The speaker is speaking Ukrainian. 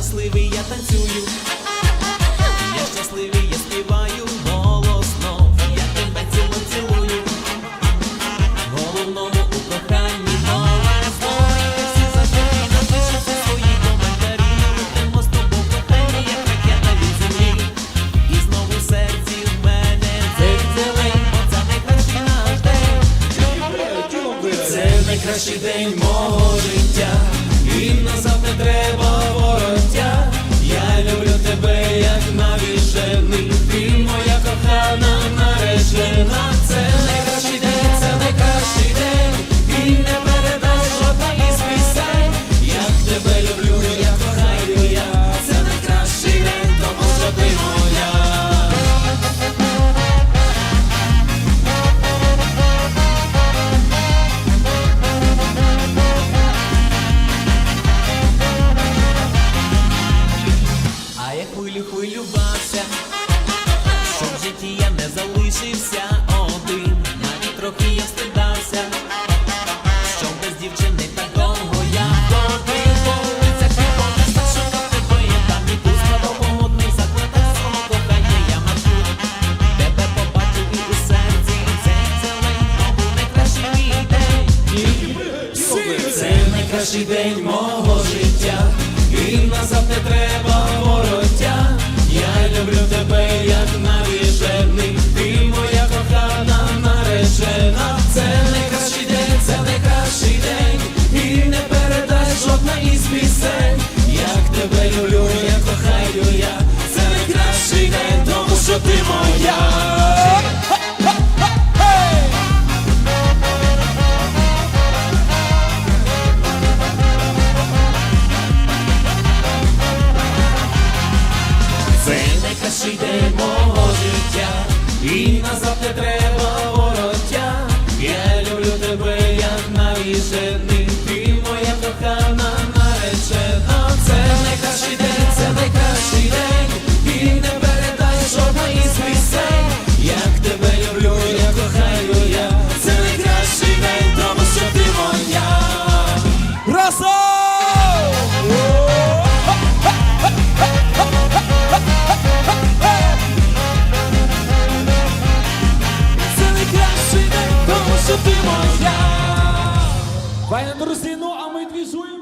щасливий, я танцюю. Я щасливий, я співаю голосно. Я тебе цілу цілую. Головному у коханні нове слово. Всі завжди напишуть свої коментарі. Летимо з тобою кохання, як ракета від землі. І знову серці в мене дзень-дзелень, бо це найкращий наш день. Це найкращий день мого життя, і назад не треба вороття. Хвилю хвилювався, щоб в житті я не залишився один, навіть трохи я встидався, що без дівчини так довго я ходив по вулицях і містах шукав тебе, я там і пуска довгомодний закладах свого кохання я маршрут. Тебе побачив у серці цей зелень, тому найкращий день. Це найкращий день мого життя, і назад не треба ти моя. Найкращий день мого життя, і назад не треба вороття. Я люблю тебе, як навіжений. Файно, друзі, ну а ми двіжуємо.